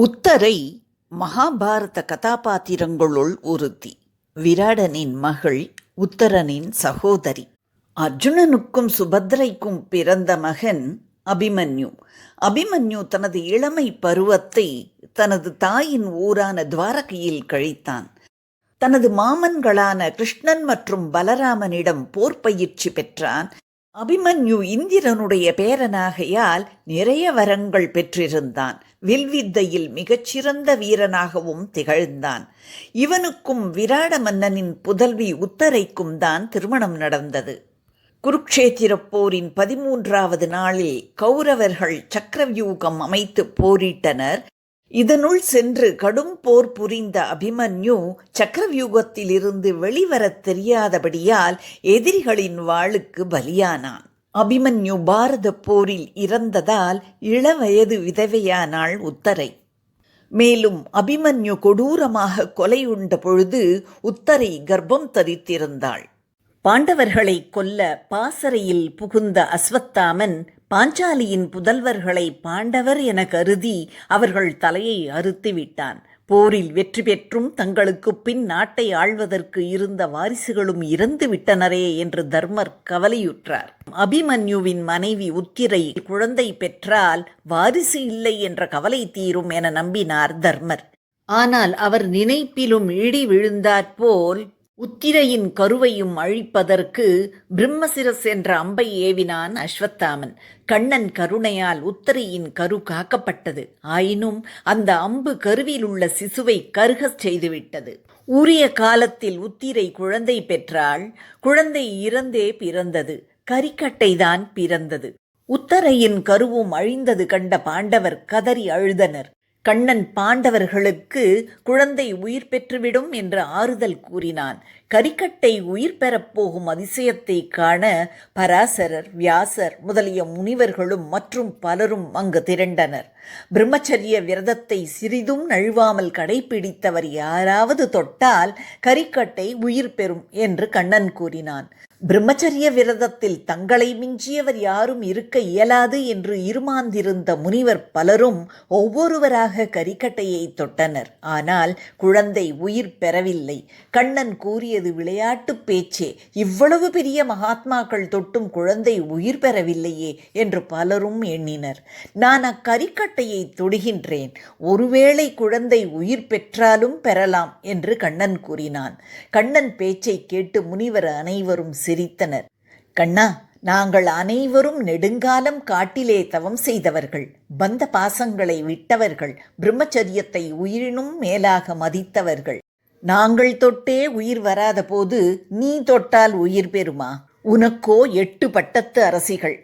உத்தரை மகாபாரத கதாபாத்திரங்களுள் ஒருத்தி. விராடனின் மகள் உத்தரனின் சகோதரி. அர்ஜுனனுக்கும் சுபத்ரைக்கும் பிறந்த மகன் அபிமன்யு. அபிமன்யு தனது இளமை பருவத்தை தனது தாயின் ஊரான துவாரகையில் கழித்தான். தனது மாமன்களான கிருஷ்ணன் மற்றும் பலராமனிடம் போர் பயிற்சி பெற்றான். அபிமன்யு இந்திரனுடைய பேரனாகையால் நிறைய வரங்கள் பெற்றிருந்தான். வில்வித்தையில் மிகச்சிறந்த வீரனாகவும் திகழ்ந்தான். இவனுக்கும் விராட மன்னனின் புதல்வி உத்தரைக்கும் தான் திருமணம் நடந்தது. குருக்ஷேத்திரப் போரின் பதிமூன்றாவது நாளில் கௌரவர்கள் சக்கரவியூகம் அமைத்து போரிட்டனர். இதனுள் சென்று கடும் போர் புரிந்த அபிமன்யு சக்கரவியூகத்திலிருந்து வெளிவரத் தெரியாதபடியால் எதிரிகளின் வாளுக்கு பலியானான். அபிமன்யு பாரத போரில் இறந்ததால் இளவயது விதவையானாள் உத்தரை. மேலும் அபிமன்யு கொடூரமாக கொலையுண்ட பொழுது உத்தரை கர்ப்பம் தரித்திருந்தாள். பாண்டவர்களை கொல்ல பாசறையில் புகுந்த அஸ்வத்தாமன் பாஞ்சாலியின் புதல்வர்களை பாண்டவர் என கருதி அவர்கள் தலையை அறுத்து விட்டான். போரில் வெற்றி பெற்றும் தங்களுக்கு பின் நாட்டை ஆள்வதற்கு இருந்த வாரிசுகளும் இறந்து விட்டனரே என்று தர்மர் கவலையுற்றார். அபிமன்யுவின் மனைவி உத்திரை குழந்தை பெற்றால் வாரிசு இல்லை என்ற கவலை தீரும் என நம்பினார் தர்மர். ஆனால் அவர் நினைப்பிலும் இடி விழுந்தாற்போல் உத்திரையின் கருவையும் அழிப்பதற்கு பிரம்மசிரஸ் என்ற அம்பை ஏவினான் அஸ்வத்தாமன். கண்ணன் கருணையால் உத்தரையின் கரு காக்கப்பட்டது. ஆயினும் அந்த அம்பு கருவில் உள்ள சிசுவை கருகச் செய்துவிட்டது. உரிய காலத்தில் உத்திரை குழந்தை பெற்றால் குழந்தை இறந்தே பிறந்தது. கரிக்கட்டைதான் பிறந்தது. உத்தரையின் கருவும் அழிந்தது கண்ட பாண்டவர் கதறி அழுதனர். கண்ணன் பாண்டவர்களுக்கு குழந்தை உயிர் பெற்றுவிடும் என்று ஆறுதல் கூறினான். கரிக்கட்டை உயிர் பெறப்போகும் அதிசயத்தை காண பராசரர் வியாசர் முதலிய முனிவர்களும் மற்றும் பலரும் அங்கு திரண்டனர். பிரம்மச்சரிய விரதத்தை சிறிதும் நழுவாமல் கடைபிடித்தவர் யாராவது தொட்டால் கரிக்கட்டை உயிர் பெறும் என்று கண்ணன் கூறினான். பிரம்மச்சரிய விரதத்தில் தங்களை மிஞ்சியவர் யாரும் இருக்க இயலாது என்று இருமாந்திருந்த முனிவர் பலரும் ஒவ்வொருவராக கரிக்கட்டையை தொட்டனர். ஆனால் குழந்தை உயிர் பெறவில்லை. கண்ணன் கூறிய பேசியது விளையாட்டு பேச்சே. இவ்வளவு பெரிய மகாத்மாக்கள் தொட்டும் குழந்தை உயிர் பெறவில்லையே என்று பலரும் எண்ணினர். நான் அக்கரிக்கட்டையை தொடுகின்றேன். ஒருவேளை குழந்தை உயிர் பெற்றாலும் பெறலாம் என்று கண்ணன் கூறினான். கண்ணன் பேச்சை கேட்டு முனிவர் அனைவரும் சிரித்தனர். கண்ணா நாங்கள் அனைவரும் நெடுங்காலம் காட்டிலே தவம் செய்தவர்கள். பந்த பாசங்களை விட்டவர்கள். பிரம்மச்சரியத்தை உயிரினும் மேலாக மதித்தவர்கள். நாங்கள் தொட்டே உயிர் வராத போது நீ தொட்டால் உயிர் பெறுமா? உனக்கோ எட்டு பட்டத்து அரசிகள்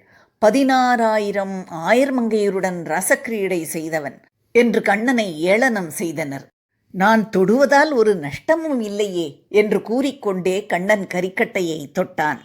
பதினாறாயிரம் ஆயர்மங்கையருடன் ரசக்கிரீடை செய்தவன் என்று கண்ணனை ஏளனம் செய்தனர். நான் தொடுவதால் ஒரு நஷ்டமும் இல்லையே என்று கூறிக்கொண்டே கண்ணன் கரிக்கட்டையை தொட்டான்.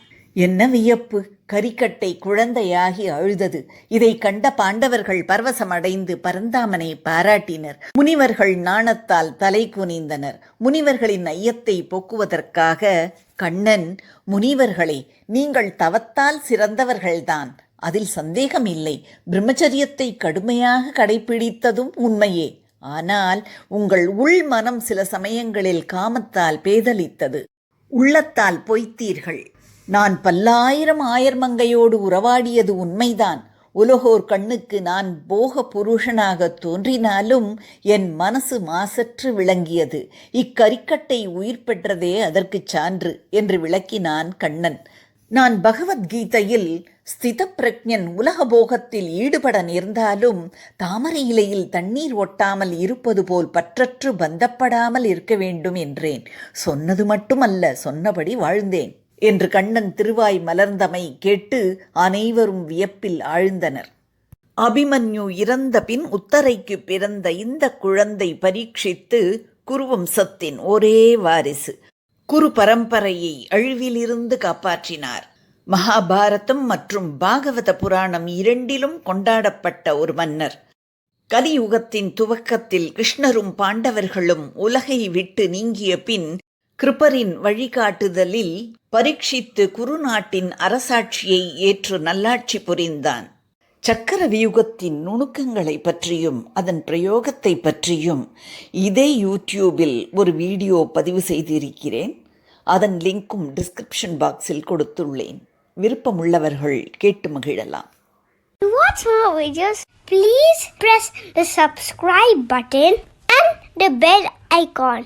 என்ன வியப்பு? கரிக்கட்டை குழந்தையாகி அழுதது. இதை கண்ட பாண்டவர்கள் பரவசமடைந்து பரந்தாமனை பாராட்டினர். முனிவர்கள் நாணத்தால் தலை குனிந்தனர். முனிவர்களின் ஐயத்தை போக்குவதற்காக கண்ணன் முனிவர்களே நீங்கள் தவத்தால் சிறந்தவர்கள்தான். அதில் சந்தேகமில்லை. பிரம்மச்சரியத்தை கடுமையாக கடைபிடித்ததும் உண்மையே. ஆனால் உங்கள் உள் மனம் சில சமயங்களில் காமத்தால் பேதலித்தது. உள்ளத்தால் பொய்த்தீர்கள். நான் பல்லாயிரம் ஆயர்மங்கையோடு உறவாடியது உண்மைதான். உலகோர் கண்ணுக்கு நான் போக புருஷனாக தோன்றினாலும் என் மனசு மாசற்று விளங்கியது. இக்கரிக்கட்டை உயிர் பெற்றதே அதற்குச் சான்று என்று விளக்கினான் கண்ணன். நான் பகவத்கீதையில் ஸ்தித பிரஜன் உலக போகத்தில் ஈடுபட நேர்ந்தாலும் தாமரை இலையில் தண்ணீர் ஒட்டாமல் இருப்பது போல் பற்றற்று பந்தப்படாமல் இருக்க வேண்டும் என்றேன். சொன்னது மட்டுமல்ல சொன்னபடி வாழ்ந்தேன். என்று கண்ணன் திருவாய் மலர்ந்தமை கேட்டு அனைவரும் வியப்பில் ஆழ்ந்தனர். அபிமன்யு இறந்த பின் உத்தரைக்கு பிறந்த இந்த குழந்தை பரீட்சித்து குருவம்சத்தின் ஒரே வாரிசு. குரு பரம்பரையை அழிவிலிருந்து காப்பாற்றினார். மகாபாரதம் மற்றும் பாகவத புராணம் இரண்டிலும் கொண்டாடப்பட்ட ஒரு மன்னர். கலியுகத்தின் துவக்கத்தில் கிருஷ்ணரும் பாண்டவர்களும் உலகை விட்டு நீங்கிய பின் கிருப்பரின் வழிகாட்டுதலில் பரீட்சித்து குருநாட்டின் அரசாட்சியை ஏற்று நல்லாட்சி புரிந்தான். சக்கர வியூகத்தின் நுணுக்கங்களை பற்றியும் அதன் பிரயோகத்தை பற்றியும் இதே யூடியூபில் ஒரு வீடியோ பதிவு செய்திருக்கிறேன். அதன் லிங்க்கும் டிஸ்கிரிப்ஷன் பாக்ஸில் கொடுத்துள்ளேன். விருப்பமுள்ளவர்கள் கேட்டு மகிழலாம். To watch more videos, please press the subscribe button and the bell icon.